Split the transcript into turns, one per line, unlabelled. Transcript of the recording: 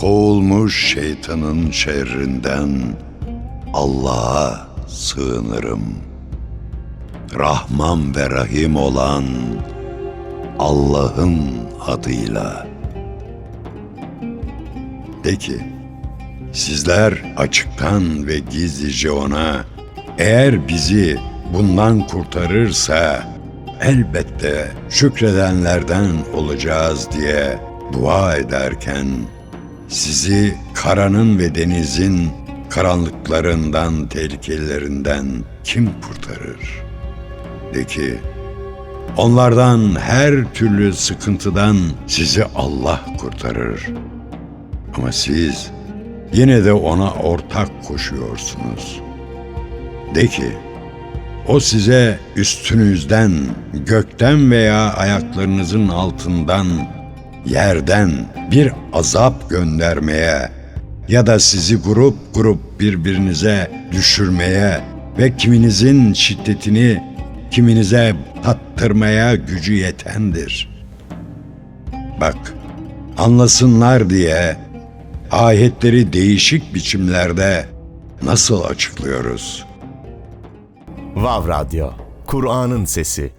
kovulmuş şeytanın şerrinden Allah'a sığınırım. Rahman ve Rahim olan Allah'ın adıyla. De ki, sizler açıktan ve gizlice ona eğer bizi bundan kurtarırsa elbette şükredenlerden olacağız diye dua ederken sizi karanın ve denizin karanlıklarından, tehlikelerinden kim kurtarır? De ki, onlardan her türlü sıkıntıdan sizi Allah kurtarır. Ama siz yine de ona ortak koşuyorsunuz. De ki, o size üstünüzden, gökten veya ayaklarınızın altından, yerden bir azap göndermeye ya da sizi grup grup birbirinize düşürmeye ve kiminizin şiddetini kiminize tattırmaya gücü yetendir. Bak, anlasınlar diye ayetleri değişik biçimlerde nasıl açıklıyoruz?''
Vav Radyo, Kur'an'ın sesi.